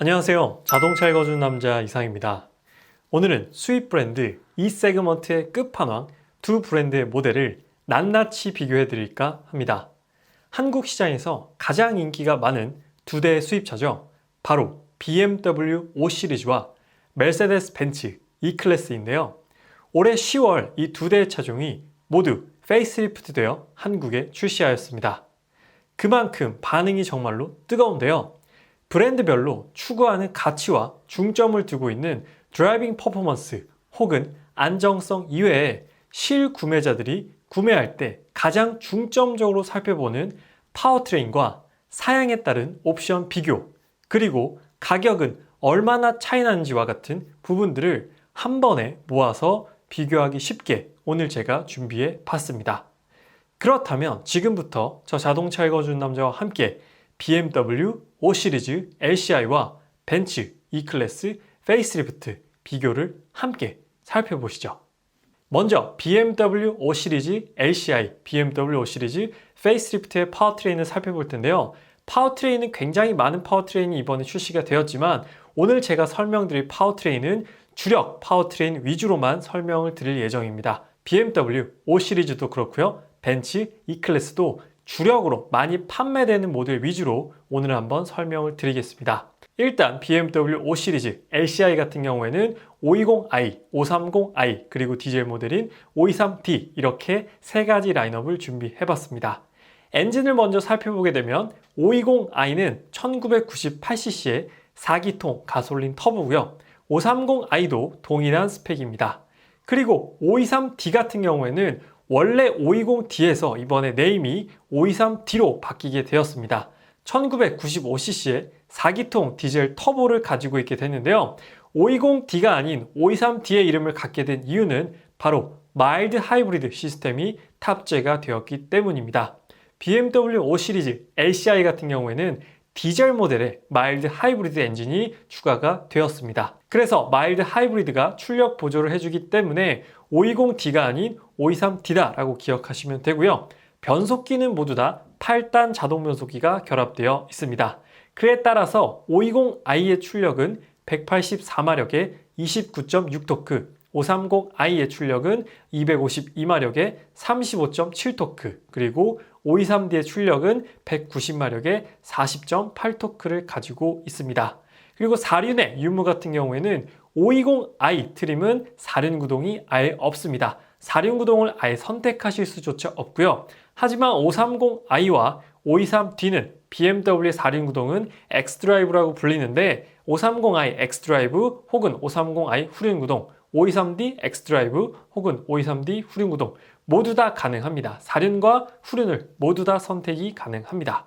안녕하세요. 자동차 읽어주는 남자 이상입니다. 오늘은 수입 브랜드 이 세그먼트의 끝판왕 두 브랜드의 모델을 낱낱이 비교해 드릴까 합니다. 한국 시장에서 가장 인기가 많은 두 대의 수입차죠. 바로 BMW 5 시리즈와 메르세데스 벤츠 E 클래스인데요. 올해 10월 이 두 대의 차종이 모두 페이스리프트 되어 한국에 출시하였습니다. 그만큼 반응이 정말로 뜨거운데요. 브랜드별로 추구하는 가치와 중점을 두고 있는 드라이빙 퍼포먼스 혹은 안정성 이외에 실구매자들이 구매할 때 가장 중점적으로 살펴보는 파워트레인과 사양에 따른 옵션 비교 그리고 가격은 얼마나 차이 나는지와 같은 부분들을 한 번에 모아서 비교하기 쉽게 오늘 제가 준비해 봤습니다. 그렇다면 지금부터 저 자동차 읽어주는 남자와 함께 BMW 5 시리즈 LCI와 벤츠 E클래스 페이스리프트 비교를 함께 살펴보시죠. 먼저 BMW 5 시리즈 LCI, BMW 5 시리즈 페이스리프트의 파워트레인을 살펴볼 텐데요. 파워트레인은 굉장히 많은 파워트레인이 이번에 출시가 되었지만 오늘 제가 설명드릴 파워트레인은 주력 파워트레인 위주로만 설명을 드릴 예정입니다. BMW 5 시리즈도 그렇고요. 벤츠 E클래스도 주력으로 많이 판매되는 모델 위주로 오늘 한번 설명을 드리겠습니다. 일단 BMW 5 시리즈 LCI 같은 경우에는 520i, 530i 그리고 디젤 모델인 523D 이렇게 세 가지 라인업을 준비해 봤습니다. 엔진을 먼저 살펴보게 되면 520i는 1998cc의 4기통 가솔린 터보고요. 530i도 동일한 스펙입니다. 그리고 523D 같은 경우에는 원래 520D에서 이번에 네임이 523D로 바뀌게 되었습니다. 1995cc의 4기통 디젤 터보를 가지고 있게 됐는데요. 520D가 아닌 523D의 이름을 갖게 된 이유는 바로 마일드 하이브리드 시스템이 탑재가 되었기 때문입니다. BMW 5 시리즈 LCI 같은 경우에는 디젤 모델의 마일드 하이브리드 엔진이 추가가 되었습니다. 그래서 마일드 하이브리드가 출력 보조를 해주기 때문에 520D가 아닌 523D다라고 기억하시면 되고요. 변속기는 모두 다 8단 자동 변속기가 결합되어 있습니다. 그에 따라서 520i의 출력은 184마력에 29.6토크, 530i의 출력은 252마력에 35.7토크, 그리고 523D의 출력은 190마력에 40.8토크를 가지고 있습니다. 그리고 사륜의 유무 같은 경우에는 520i 트림은 사륜 구동이 아예 없습니다. 사륜 구동을 아예 선택하실 수조차 없고요. 하지만 530i와 523D는 BMW의 사륜 구동은 X드라이브라고 불리는데 530i X드라이브 혹은 530i 후륜 구동, 523D X드라이브 혹은 523D 후륜 구동 모두 다 가능합니다. 사륜과 후륜을 모두 다 선택이 가능합니다.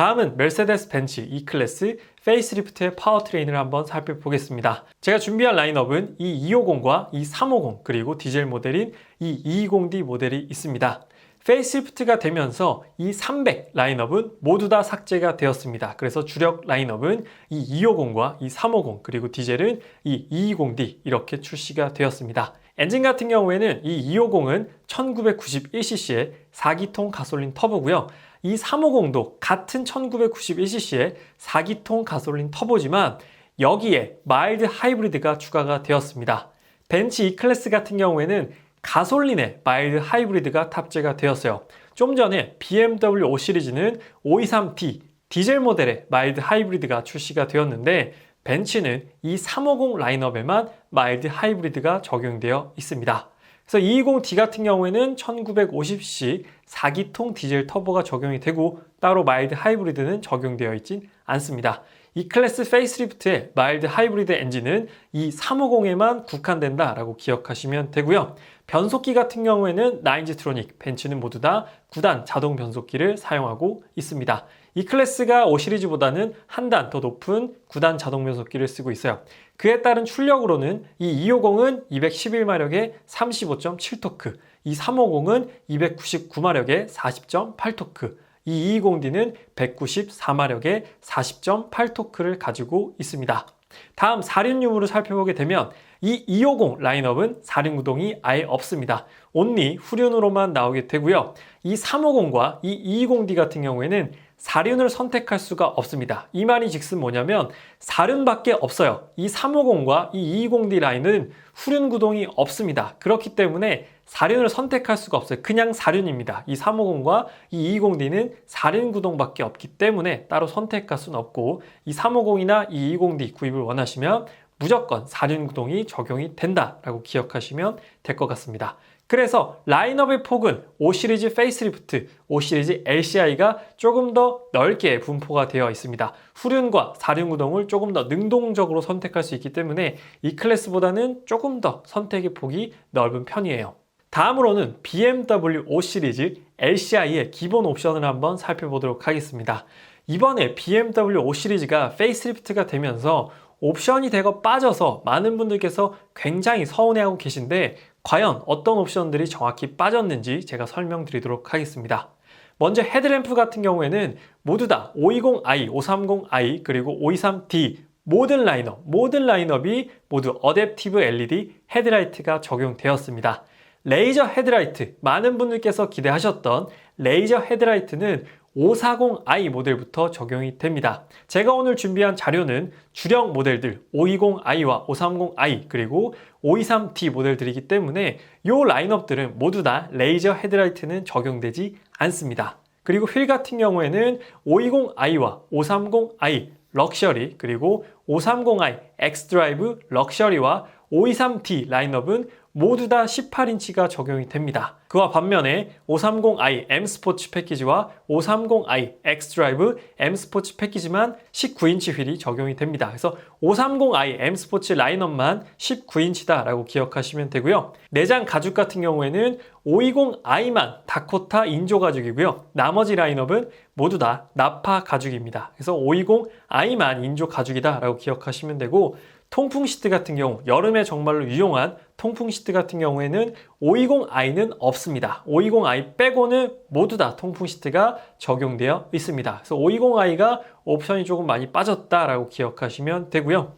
다음은 메르세데스 벤츠 E클래스 페이스리프트의 파워트레인을 한번 살펴보겠습니다. 제가 준비한 라인업은 이 250과 이350 그리고 디젤 모델인 이 220D 모델이 있습니다. 페이스리프트가 되면서 이 300 라인업은 모두 다 삭제가 되었습니다. 그래서 주력 라인업은 이 250과 이 350 그리고 디젤은 이 220D 이렇게 출시가 되었습니다. 엔진 같은 경우에는 이 250은 1991cc의 4기통 가솔린 터보고요. 이 350도 같은 1991cc의 4기통 가솔린 터보지만 여기에 마일드 하이브리드가 추가가 되었습니다. 벤츠 E클래스 같은 경우에는 가솔린의 마일드 하이브리드가 탑재가 되었어요. 좀 전에 BMW 5 시리즈는 523D 디젤 모델의 마일드 하이브리드가 출시가 되었는데 벤츠는 이 350 라인업에만 마일드 하이브리드가 적용되어 있습니다. 그래서 220D 같은 경우에는 1950cc 4기통 디젤 터보가 적용이 되고 따로 마일드 하이브리드는 적용되어 있진 않습니다. 이 클래스 페이스리프트의 마일드 하이브리드 엔진은 이 350에만 국한된다라고 기억하시면 되고요. 변속기 같은 경우에는 나인지 트로닉, 벤츠는 모두 다 9단 자동 변속기를 사용하고 있습니다. 이 클래스가 5 시리즈보다는 한 단 더 높은 9단 자동 변속기를 쓰고 있어요. 그에 따른 출력으로는 이 250은 211마력에 35.7토크, 이 350은 299마력에 40.8토크, 이 220D는 194마력에 40.8토크를 가지고 있습니다. 다음 4륜 유무를 살펴보게 되면 이 250 라인업은 4륜 구동이 아예 없습니다. 온리 후륜으로만 나오게 되고요. 이 350과 이 220D 같은 경우에는 사륜을 선택할 수가 없습니다. 이 말이 즉슨 뭐냐면 사륜밖에 없어요. 이 350과 이 220D 라인은 후륜 구동이 없습니다. 그렇기 때문에 사륜을 선택할 수가 없어요. 그냥 사륜입니다. 이 350과 이 220D는 사륜 구동밖에 없기 때문에 따로 선택할 수는 없고 이 350이나 이 220D 구입을 원하시면 무조건 사륜 구동이 적용이 된다라고 기억하시면 될 것 같습니다. 그래서 라인업의 폭은 5 시리즈 페이스리프트, 5 시리즈 LCI가 조금 더 넓게 분포가 되어 있습니다. 후륜과 사륜 구동을 조금 더 능동적으로 선택할 수 있기 때문에 이 클래스보다는 조금 더 선택의 폭이 넓은 편이에요. 다음으로는 BMW 5 시리즈 LCI의 기본 옵션을 한번 살펴보도록 하겠습니다. 이번에 BMW 5 시리즈가 페이스리프트가 되면서 옵션이 되고 빠져서 많은 분들께서 굉장히 서운해하고 계신데 과연 어떤 옵션들이 정확히 빠졌는지 제가 설명드리도록 하겠습니다. 먼저 헤드램프 같은 경우에는 모두 다 520i, 530i 그리고 523d 모든 라인업, 모든 라인업이 모두 어댑티브 LED 헤드라이트가 적용되었습니다. 레이저 헤드라이트, 많은 분들께서 기대하셨던 레이저 헤드라이트는 540i 모델부터 적용이 됩니다. 제가 오늘 준비한 자료는 주력 모델들 520i와 530i 그리고 523d 모델들이기 때문에 이 라인업들은 모두 다 레이저 헤드라이트는 적용되지 않습니다. 그리고 휠 같은 경우에는 520i와 530i 럭셔리 그리고 530i 엑스드라이브 럭셔리와 523D 라인업은 모두 다 18인치가 적용이 됩니다. 그와 반면에 530i M 스포츠 패키지와 530i X 드라이브 M 스포츠 패키지만 19인치 휠이 적용이 됩니다. 그래서 530i M 스포츠 라인업만 19인치다라고 기억하시면 되고요. 내장 가죽 같은 경우에는 520i만 다코타 인조 가죽이고요. 나머지 라인업은 모두 다 나파 가죽입니다. 그래서 520i만 인조 가죽이다라고 기억하시면 되고 통풍 시트 같은 경우 여름에 정말로 유용한 통풍 시트 같은 경우에는 520i는 없습니다. 520i 빼고는 모두 다 통풍 시트가 적용되어 있습니다. 그래서 520i가 옵션이 조금 많이 빠졌다라고 기억하시면 되고요.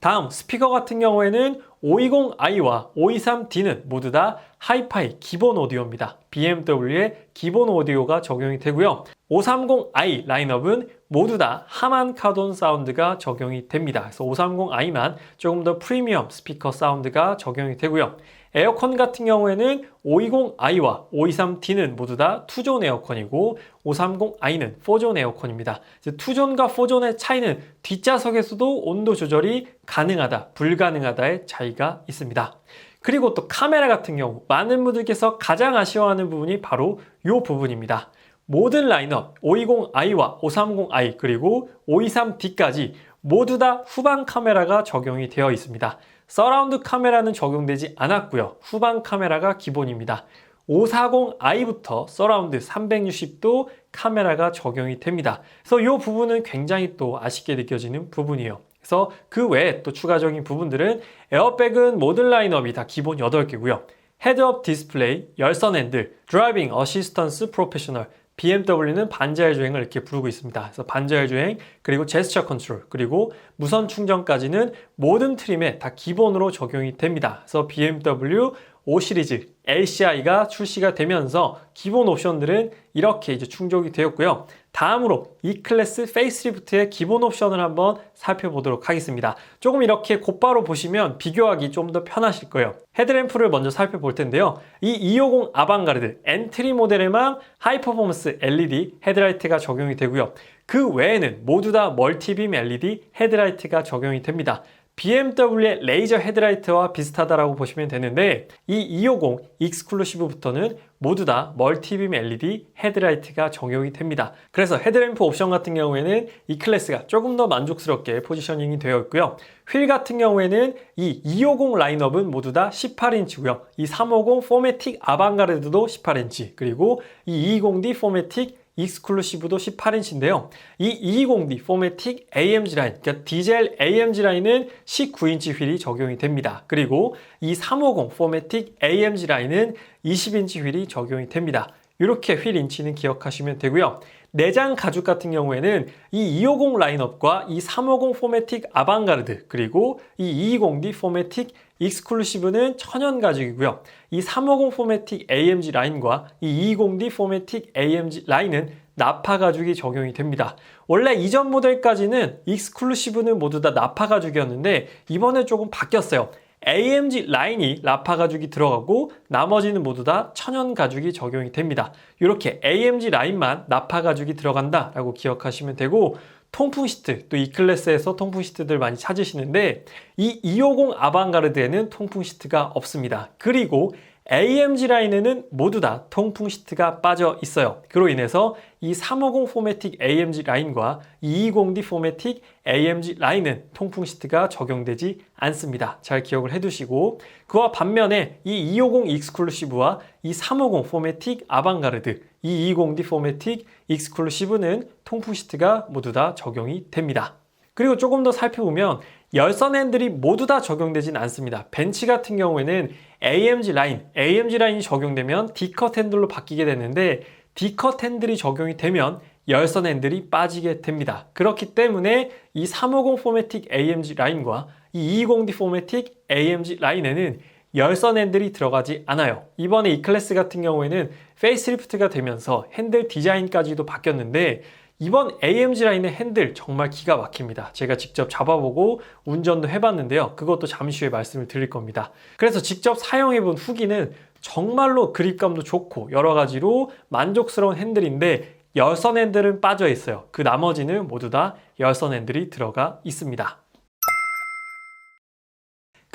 다음 스피커 같은 경우에는 520i와 523d는 모두 다 하이파이 기본 오디오입니다. BMW의 기본 오디오가 적용이 되고요. 530i 라인업은 모두 다 하만 카돈 사운드가 적용이 됩니다. 그래서 530i만 조금 더 프리미엄 스피커 사운드가 적용이 되고요. 에어컨 같은 경우에는 520i와 523D는 모두 다 투존 에어컨이고 530i는 4존 에어컨입니다. 투존과 4존의 차이는 뒷좌석에서도 온도 조절이 가능하다, 불가능하다의 차이가 있습니다. 그리고 또 카메라 같은 경우 많은 분들께서 가장 아쉬워하는 부분이 바로 이 부분입니다. 모든 라인업 520i와 530i 그리고 523d까지 모두 다 후방 카메라가 적용이 되어 있습니다. 서라운드 카메라는 적용되지 않았고요. 후방 카메라가 기본입니다. 540i부터 서라운드 360도 카메라가 적용이 됩니다. 그래서 이 부분은 굉장히 또 아쉽게 느껴지는 부분이에요. 그래서 그 외에 또 추가적인 부분들은 에어백은 모든 라인업이 다 기본 8개고요. 헤드업 디스플레이, 열선 핸들, 드라이빙 어시스턴스 프로페셔널, BMW는 반자율 주행을 이렇게 부르고 있습니다. 그래서 반자율 주행, 그리고 제스처 컨트롤, 그리고 무선 충전까지는 모든 트림에 다 기본으로 적용이 됩니다. 그래서 BMW 5 시리즈 LCI가 출시가 되면서 기본 옵션들은 이렇게 이제 충족이 되었고요. 다음으로 E 클래스 페이스리프트의 기본 옵션을 한번 살펴보도록 하겠습니다. 조금 이렇게 곧바로 보시면 비교하기 좀 더 편하실 거예요. 헤드램프를 먼저 살펴볼 텐데요. 이 250 아방가르드 엔트리 모델에만 하이퍼포먼스 LED 헤드라이트가 적용이 되고요. 그 외에는 모두 다 멀티빔 LED 헤드라이트가 적용이 됩니다. BMW의 레이저 헤드라이트와 비슷하다라고 보시면 되는데 이 250 익스클루시브부터는 모두 다 멀티빔 LED 헤드라이트가 적용이 됩니다. 그래서 헤드램프 옵션 같은 경우에는 이 클래스가 조금 더 만족스럽게 포지셔닝이 되어 있고요. 휠 같은 경우에는 이 250 라인업은 모두 다 18인치고요. 이 350 포매틱 아방가르드도 18인치 그리고 이 220D 포매틱 익스클루시브도 18인치인데요. 이 220D 포매틱 AMG 라인, 그러니까 디젤 AMG 라인은 19인치 휠이 적용이 됩니다. 그리고 이 350 포매틱 AMG 라인은 20인치 휠이 적용이 됩니다. 이렇게 휠 인치는 기억하시면 되고요. 내장 가죽 같은 경우에는 이 250 라인업과 이 350 포매틱 아방가르드 그리고 이 220D 포매틱 익스클루시브는 천연 가죽이고요. 이 350 포매틱 AMG 라인과 이 220D 포매틱 AMG 라인은 나파 가죽이 적용이 됩니다. 원래 이전 모델까지는 익스클루시브는 모두 다 나파 가죽이었는데 이번에 조금 바뀌었어요. AMG 라인이 라파 가죽이 들어가고 나머지는 모두 다 천연 가죽이 적용이 됩니다. 이렇게 AMG 라인만 나파 가죽이 들어간다라고 기억하시면 되고 통풍 시트, 또 이 클래스에서 통풍 시트들 많이 찾으시는데 이 250 아방가르드에는 통풍 시트가 없습니다. 그리고 AMG 라인에는 모두 다 통풍 시트가 빠져 있어요. 그로 인해서 이 350 포매틱 AMG 라인과 220D 포매틱 AMG 라인은 통풍 시트가 적용되지 않습니다. 잘 기억을 해두시고 그와 반면에 이 250 익스클루시브와 이 350 포매틱 아방가르드, 이 220D 포매틱 익스클루시브는 통풍 시트가 모두 다 적용이 됩니다. 그리고 조금 더 살펴보면 열선 핸들이 모두 다 적용되진 않습니다. 벤치 같은 경우에는 AMG 라인, AMG 라인이 적용되면 D컷 핸들로 바뀌게 되는데 D컷 핸들이 적용이 되면 열선 핸들이 빠지게 됩니다. 그렇기 때문에 이 350 포매틱 AMG 라인과 이 220D 포매틱 AMG 라인에는 열선 핸들이 들어가지 않아요. 이번에 이 클래스 같은 경우에는 페이스리프트가 되면서 핸들 디자인까지도 바뀌었는데 이번 AMG 라인의 핸들 정말 기가 막힙니다. 제가 직접 잡아보고 운전도 해봤는데요. 그것도 잠시 후에 말씀을 드릴 겁니다. 그래서 직접 사용해본 후기는 정말로 그립감도 좋고 여러 가지로 만족스러운 핸들인데 열선 핸들은 빠져 있어요. 그 나머지는 모두 다 열선 핸들이 들어가 있습니다.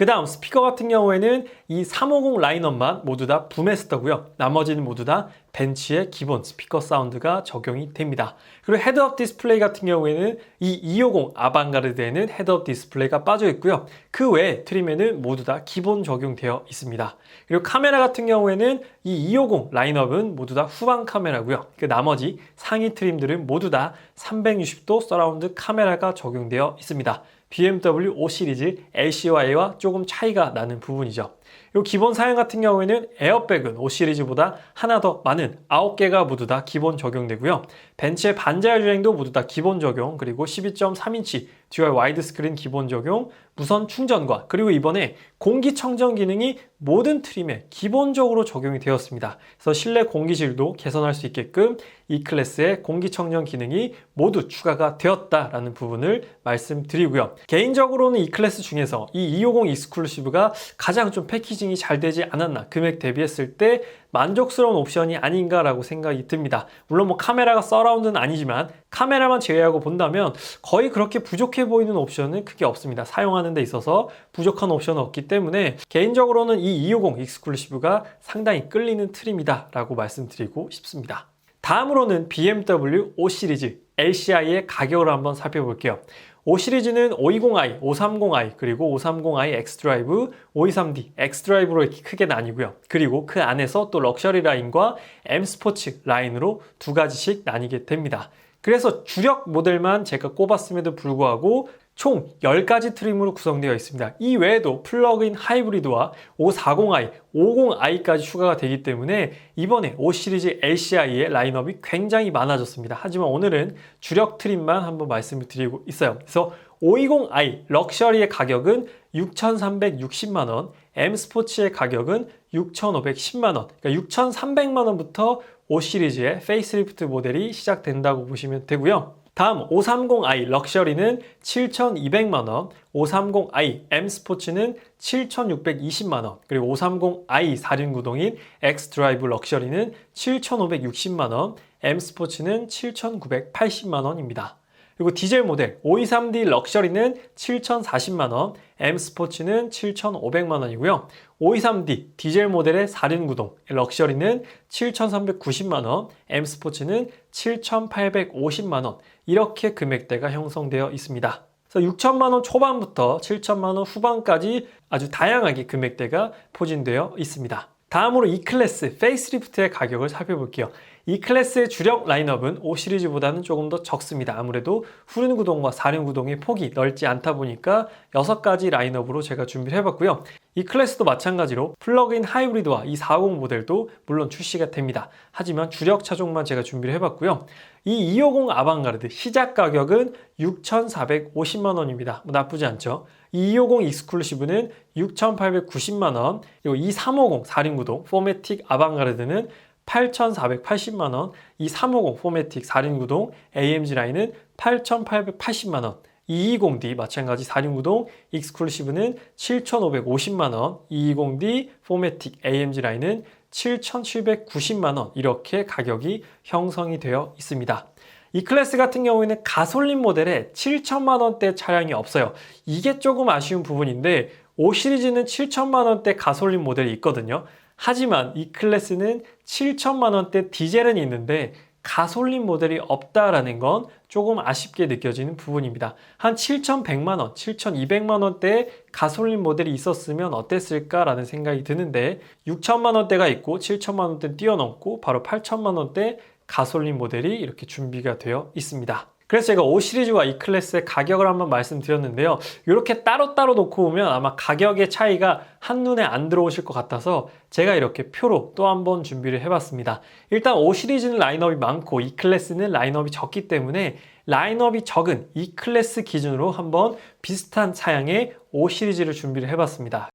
그 다음 스피커 같은 경우에는 이 350 라인업만 모두 다 부메스터고요. 나머지는 모두 다 벤치의 기본 스피커 사운드가 적용이 됩니다. 그리고 헤드업 디스플레이 같은 경우에는 이 250 아방가르드에는 헤드업 디스플레이가 빠져 있고요. 그 외에 트림에는 모두 다 기본 적용되어 있습니다. 그리고 카메라 같은 경우에는 이 250 라인업은 모두 다 후방 카메라고요. 그 나머지 상위 트림들은 모두 다 360도 서라운드 카메라가 적용되어 있습니다. BMW 5 시리즈 LCY와 조금 차이가 나는 부분이죠. 이 기본 사양 같은 경우에는 에어백은 5 시리즈보다 하나 더 많은 9개가 모두 다 기본 적용되고요. 벤츠의 반자율 주행도 모두 다 기본 적용, 그리고 12.3인치 듀얼 와이드 스크린 기본 적용, 무선 충전과 그리고 이번에 공기청정 기능이 모든 트림에 기본적으로 적용이 되었습니다. 그래서 실내 공기질도 개선할 수 있게끔 이 클래스의 공기청정 기능이 모두 추가가 되었다라는 부분을 말씀드리고요. 개인적으로는 이 클래스 중에서 이 250 익스클루시브가 가장 좀 패키 징이 잘 되지 않았나 금액 대비했을 때 만족스러운 옵션이 아닌가라고 생각이 듭니다. 물론 뭐 카메라가 서라운드는 아니지만 카메라만 제외하고 본다면 거의 그렇게 부족해 보이는 옵션은 크게 없습니다. 사용하는 데 있어서 부족한 옵션은 없기 때문에 개인적으로는 이 250 익스클루시브가 상당히 끌리는 트림이다라고 말씀드리고 싶습니다. 다음으로는 BMW 5 시리즈 LCI의 가격을 한번 살펴볼게요. 5 시리즈는 520i, 530i, 그리고 530i X드라이브, 523D, X드라이브로 이렇게 크게 나뉘고요. 그리고 그 안에서 또 럭셔리 라인과 M 스포츠 라인으로 두 가지씩 나뉘게 됩니다. 그래서 주력 모델만 제가 꼽았음에도 불구하고 총 10가지 트림으로 구성되어 있습니다. 이 외에도 플러그인 하이브리드와 540i, 50i까지 추가가 되기 때문에 이번에 5 시리즈 LCI의 라인업이 굉장히 많아졌습니다. 하지만 오늘은 주력 트림만 한번 말씀을 드리고 있어요. 그래서 520i 럭셔리의 가격은 6,360만원, M 스포츠의 가격은 6,510만원, 그러니까 6,300만원부터 5 시리즈의 페이스리프트 모델이 시작된다고 보시면 되고요. 다음 530i 럭셔리는 7,200만원, 530i M 스포츠는 7,620만원, 그리고 530i 4륜구동인 X 드라이브 럭셔리는 7,560만원, M 스포츠는 7,980만원입니다. 그리고 디젤 모델 523D 럭셔리는 7,040만원, M 스포츠는 7,500만원이고요. 523D 디젤 모델의 4륜 구동 럭셔리는 7,390만원, M 스포츠는 7,850만원 이렇게 금액대가 형성되어 있습니다. 그래서 6천만 원 초반부터 7천만 원 후반까지 아주 다양하게 금액대가 포진되어 있습니다. 다음으로 이 클래스 페이스리프트의 가격을 살펴볼게요. 이 클래스의 주력 라인업은 5 시리즈보다는 조금 더 적습니다. 아무래도 후륜 구동과 사륜 구동의 폭이 넓지 않다 보니까 6가지 라인업으로 제가 준비를 해봤고요. 이 클래스도 마찬가지로 플러그인 하이브리드와 이 450 모델도 물론 출시가 됩니다. 하지만 주력 차종만 제가 준비를 해봤고요. 이 250 아방가르드 시작 가격은 6,450만 원입니다. 뭐 나쁘지 않죠? 이250 익스클루시브는 6,890만 원, 그리고 이350 4륜구동 포매틱 아방가르드는 8,480만 원, 이 350 포매틱 4륜구동 AMG 라인은 8,880만 원, 220D 마찬가지 4륜구동 익스클루시브는 7,550만 원, 220D 포매틱 AMG 라인은 7,790만 원 이렇게 가격이 형성이 되어 있습니다. 이 클래스 같은 경우에는 가솔린 모델에 7천만 원대 차량이 없어요. 이게 조금 아쉬운 부분인데 5 시리즈는 7천만 원대 가솔린 모델이 있거든요. 하지만 이 클래스는 7천만 원대 디젤은 있는데 가솔린 모델이 없다라는 건 조금 아쉽게 느껴지는 부분입니다. 한 7,100만 원, 7,200만 원대의 가솔린 모델이 있었으면 어땠을까라는 생각이 드는데 6천만 원대가 있고 7천만 원대 뛰어넘고 바로 8천만 원대 가솔린 모델이 이렇게 준비가 되어 있습니다. 그래서 제가 5 시리즈와 이 클래스의 가격을 한번 말씀드렸는데요. 이렇게 따로따로 놓고 보면 아마 가격의 차이가 한눈에 안 들어오실 것 같아서 제가 이렇게 표로 또 한번 준비를 해봤습니다. 일단 5 시리즈는 라인업이 많고 이 클래스는 라인업이 적기 때문에 라인업이 적은 이 클래스 기준으로 한번 비슷한 차량의 5 시리즈를 준비를 해봤습니다.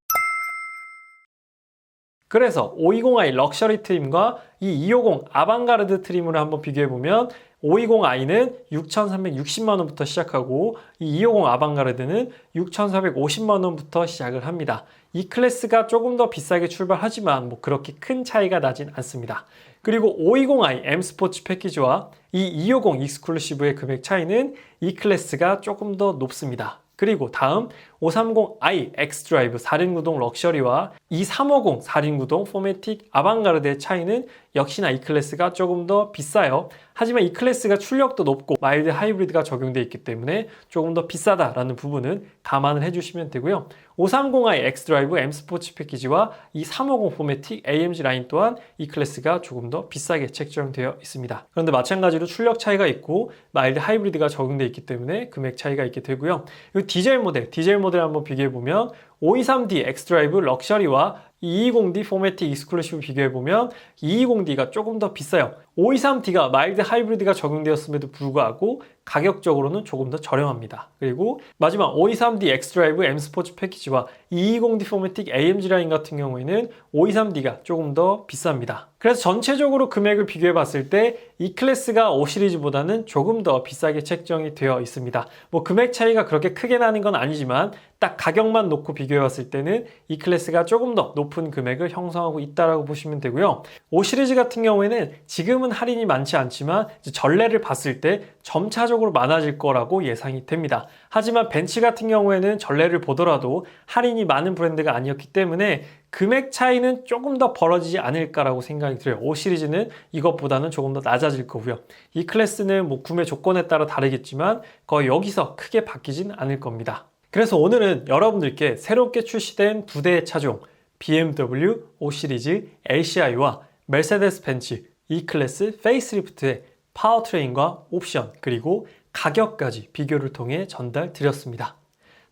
그래서 520i 럭셔리 트림과 이 250 아방가르드 트림을 한번 비교해보면 520i는 6,360만 원부터 시작하고 이 250 아방가르드는 6,450만 원부터 시작을 합니다. 이 클래스가 조금 더 비싸게 출발하지만 뭐 그렇게 큰 차이가 나진 않습니다. 그리고 520i M 스포츠 패키지와 이 250 익스클루시브의 금액 차이는 이 클래스가 조금 더 높습니다. 그리고 다음 530i X드라이브 4륜구동 럭셔리와 2350 4륜구동 포매틱 아방가르드의 차이는 역시나 이 클래스가 조금 더 비싸요. 하지만 이 클래스가 출력도 높고 마일드 하이브리드가 적용되어 있기 때문에 조금 더 비싸다라는 부분은 감안을 해주시면 되고요. 530i X드라이브 M 스포츠 패키지와 이 350 포매틱 AMG 라인 또한 이 클래스가 조금 더 비싸게 책정되어 있습니다. 그런데 마찬가지로 출력 차이가 있고 마일드 하이브리드가 적용되어 있기 때문에 금액 차이가 있게 되고요. 디젤 모델, 디젤 모델 한번 비교해 보면 523D X드라이브 럭셔리와 220D 포매틱 익스클루시브 비교해보면 220D가 조금 더 비싸요. 523D가 마일드 하이브리드가 적용되었음에도 불구하고 가격적으로는 조금 더 저렴합니다. 그리고 마지막 523D X드라이브 M 스포츠 패키지와 220D 포매틱 AMG 라인 같은 경우에는 523D가 조금 더 비쌉니다. 그래서 전체적으로 금액을 비교해 봤을 때 이 클래스가 5 시리즈보다는 조금 더 비싸게 책정이 되어 있습니다. 뭐 금액 차이가 그렇게 크게 나는 건 아니지만 딱 가격만 놓고 비교해 봤을 때는 이 클래스가 조금 더 높은 금액을 형성하고 있다라고 보시면 되고요. 5 시리즈 같은 경우에는 지금은 할인이 많지 않지만 전례를 봤을 때 점차적으로 많아질 거라고 예상이 됩니다. 하지만 벤츠 같은 경우에는 전례를 보더라도 할인이 많은 브랜드가 아니었기 때문에 금액 차이는 조금 더 벌어지지 않을까라고 생각이 들어요. 5 시리즈는 이것보다는 조금 더 낮아질 거고요. 이 클래스는 뭐 구매 조건에 따라 다르겠지만 거의 여기서 크게 바뀌진 않을 겁니다. 그래서 오늘은 여러분들께 새롭게 출시된 두 대의 차종 BMW 5 시리즈 LCI와 메르세데스 벤츠 E-클래스 페이스리프트의 파워트레인과 옵션 그리고 가격까지 비교를 통해 전달 드렸습니다.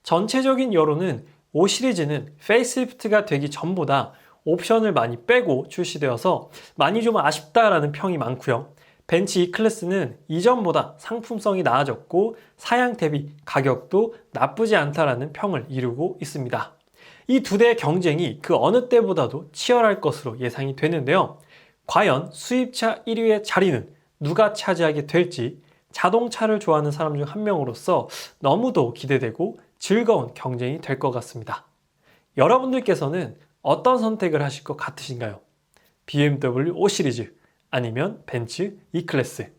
전체적인 여론은 5 시리즈는 페이스리프트가 되기 전보다 옵션을 많이 빼고 출시되어서 많이 좀 아쉽다라는 평이 많고요. 벤츠 E클래스는 이전보다 상품성이 나아졌고 사양 대비 가격도 나쁘지 않다라는 평을 이루고 있습니다. 이 두 대의 경쟁이 그 어느 때보다도 치열할 것으로 예상이 되는데요. 과연 수입차 1위의 자리는 누가 차지하게 될지 자동차를 좋아하는 사람 중 한 명으로서 너무도 기대되고 즐거운 경쟁이 될 것 같습니다. 여러분들께서는 어떤 선택을 하실 것 같으신가요? BMW 5 시리즈 아니면 벤츠 E클래스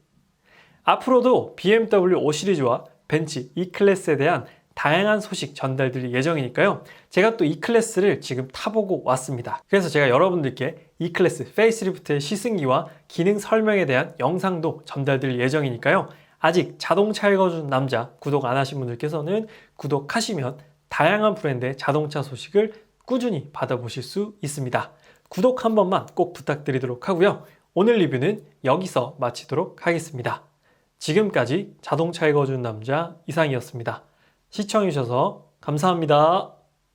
앞으로도 BMW 5 시리즈와 벤츠 E클래스에 대한 다양한 소식 전달드릴 예정이니까요. 제가 또 E클래스를 지금 타보고 왔습니다. 그래서 제가 여러분들께 E클래스 페이스리프트의 시승기와 기능 설명에 대한 영상도 전달드릴 예정이니까요. 아직 자동차 읽어주는 남자 구독 안 하신 분들께서는 구독하시면 다양한 브랜드의 자동차 소식을 꾸준히 받아보실 수 있습니다. 구독 한 번만 꼭 부탁드리도록 하고요. 오늘 리뷰는 여기서 마치도록 하겠습니다. 지금까지 자동차 읽어준 남자 이상이었습니다. 시청해주셔서 감사합니다.